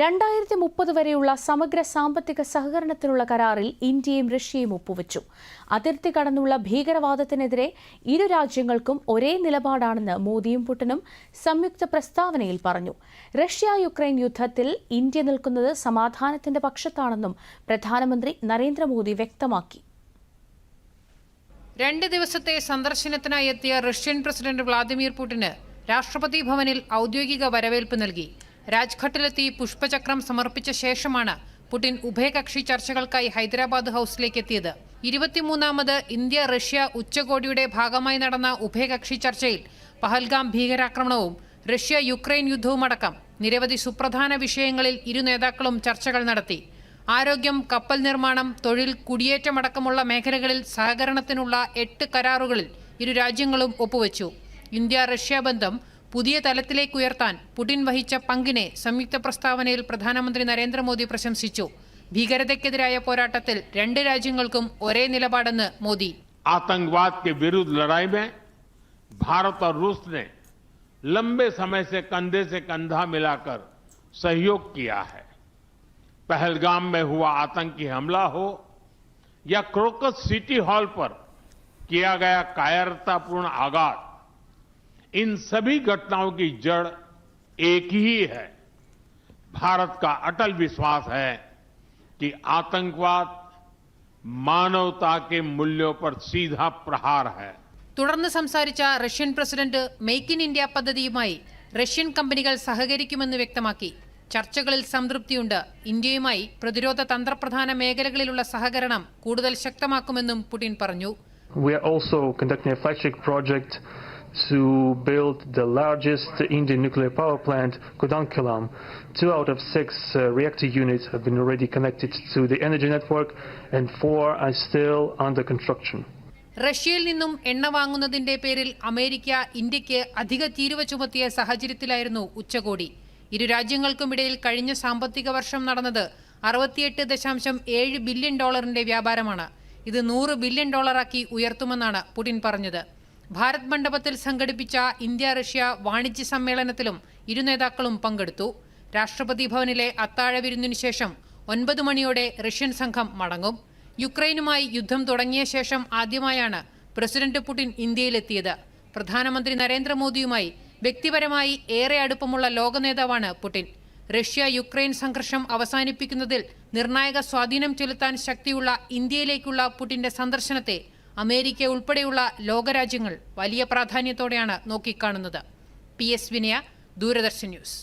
രണ്ടായിരത്തി മുപ്പത് വരെയുള്ള സമഗ്ര സാമ്പത്തിക സഹകരണത്തിനുള്ള കരാറിൽ ഇന്ത്യയും റഷ്യയും ഒപ്പുവച്ചു. അതിർത്തി കടന്നുള്ള ഭീകരവാദത്തിനെതിരെ ഇരു രാജ്യങ്ങൾക്കും ഒരേ നിലപാടാണെന്ന് മോദിയും പുട്ടനും സംയുക്ത പ്രസ്താവനയിൽ പറഞ്ഞു. റഷ്യ യുക്രൈൻ യുദ്ധത്തിൽ ഇന്ത്യ നിൽക്കുന്നത് സമാധാനത്തിന്റെ പക്ഷത്താണെന്നും പ്രധാനമന്ത്രി നരേന്ദ്രമോദി വ്യക്തമാക്കി. രണ്ട് ദിവസത്തെ സന്ദർശനത്തിനായി എത്തിയ റഷ്യൻ പ്രസിഡന്റ് വ്ളാദിമിർ പുടിന് രാഷ്ട്രപതി ഭവനിൽ ഔദ്യോഗിക വരവേൽപ്പ് നൽകി. രാജ്ഘട്ടിലെത്തി പുഷ്പചക്രം സമർപ്പിച്ച ശേഷമാണ് പുടിൻ ഉഭയകക്ഷി ചർച്ചകൾക്കായി ഹൈദരാബാദ് ഹൌസിലേക്ക് എത്തിയത്. ഇരുപത്തിമൂന്നാമത് ഇന്ത്യ റഷ്യ ഉച്ചകോടിയുടെ ഭാഗമായി നടന്ന ഉഭയകക്ഷി ചർച്ചയിൽ പഹൽഗാം ഭീകരാക്രമണവും റഷ്യ യുക്രൈൻ യുദ്ധവുമടക്കം നിരവധി സുപ്രധാന വിഷയങ്ങളിൽ ഇരു നേതാക്കളും ചർച്ചകൾ നടത്തി. ആരോഗ്യം കപ്പൽ നിർമ്മാണം തൊഴിൽ കുടിയേറ്റമടക്കമുള്ള മേഖലകളിൽ സഹകരണത്തിനുള്ള എട്ട് കരാറുകളിൽ ഇരു രാജ്യങ്ങളും ഒപ്പുവച്ചു. ഇന്ത്യ റഷ്യ ബന്ധം പുതിയ തലത്തിലേക്ക് ഉയർത്താൻ പുടിൻ വഹിച്ച പങ്കിനെ സംയുക്ത പ്രസ്താവനയിൽ പ്രധാനമന്ത്രി നരേന്ദ്രമോദി പ്രശംസിച്ചു ഭീകരതയ്ക്കെതിരായ പോരാട്ടത്തിൽ രണ്ട് രാജ്യങ്ങൾക്കും ഒരേ നിലപാടെന്ന് മോദി आतंकवाद के विरुद्ध लड़ाई में भारत और रूस ने लंबे समय से कंधे से कंधा मिलाकर सहयोग किया है पहलगाम में हुआ आतंकी हमला हो या क्रोकस सिटी हॉल पर किया गया कायरतापूर्ण आघात इन सभी घटनाओं की जड़ एक ही है भारत का अटल विश्वास है कि आतंकवाद मानवता के मूल्यों पर सीधा प्रहार है തുടർന്ന് സംസാരിച്ച Russian president make in India പദ്ധതിയുമായി റഷ്യൻ കമ്പനികൾ സഹകരിക്കുമെന്ന് വ്യക്തമാക്കി ചർച്ചകളിൽ സംതൃപ്തിയുണ്ട് ഇന്ത്യയുമായി പ്രതിരോധ തന്ത്രപ്രധാന മേഖലകളിലുള്ള സഹകരണം കൂടുതൽ ശക്തമാക്കുമെന്നും പുടിൻ പറഞ്ഞു We are also conducting a flagship project to build the largest Indian nuclear power plant, Kudankulam. Two out of six uh, reactor units have been already connected to the energy network, and four are still under construction. റഷ്യയിൽ നിന്നും എണ്ണ വാങ്ങുന്നതിന്റെ പേരിൽ America ഇന്ത്യയ്ക്ക് അധിക തീരുവ ചുമത്തിയ സാഹചര്യത്തിലായിരുന്നു ഉച്ചകോടി ഇരു രാജ്യങ്ങൾക്കുമിടയിൽ കഴിഞ്ഞ സാമ്പത്തിക വർഷം നടന്നത് അറുപത്തിയെട്ട് ദശാംശം ഏഴ് ബില്യൺ ഡോളറിന്റെ വ്യാപാരമാണ് ഇത് നൂറ് ബില്യൺ ഡോളറാക്കി ഉയർത്തുമെന്നാണ് പുടിൻ പറഞ്ഞത് ഭാരത് മണ്ഡപത്തിൽ സംഘടിപ്പിച്ച ഇന്ത്യ റഷ്യ വാണിജ്യ സമ്മേളനത്തിലും ഇരു നേതാക്കളും പങ്കെടുത്തു. രാഷ്ട്രപതി ഭവനിലെ അത്താഴ വിരുന്നിനു ശേഷം ഒൻപത് മണിയോടെ റഷ്യൻ സംഘം മടങ്ങും. യുക്രൈനുമായി യുദ്ധം തുടങ്ങിയ ശേഷം ആദ്യമായാണ് പ്രസിഡന്റ് പുടിൻ ഇന്ത്യയിലെത്തിയത്. പ്രധാനമന്ത്രി നരേന്ദ്രമോദിയുമായി വ്യക്തിപരമായി ഏറെ അടുപ്പമുള്ള ലോക നേതാവാണ് പുടിൻ. റഷ്യ യുക്രൈൻ സംഘർഷം അവസാനിപ്പിക്കുന്നതിൽ നിർണായക സ്വാധീനം ചെലുത്താൻ ശക്തിയുള്ള ഇന്ത്യയിലേക്കുള്ള പുടിന്റെ സന്ദർശനത്തെ അമേരിക്ക ഉൾപ്പെടെയുള്ള ലോകരാജ്യങ്ങൾ വലിയ പ്രാധാന്യത്തോടെയാണ് നോക്കിക്കാണുന്നത്. പി എസ് വിനയ ദൂരദർശൻ ന്യൂസ്.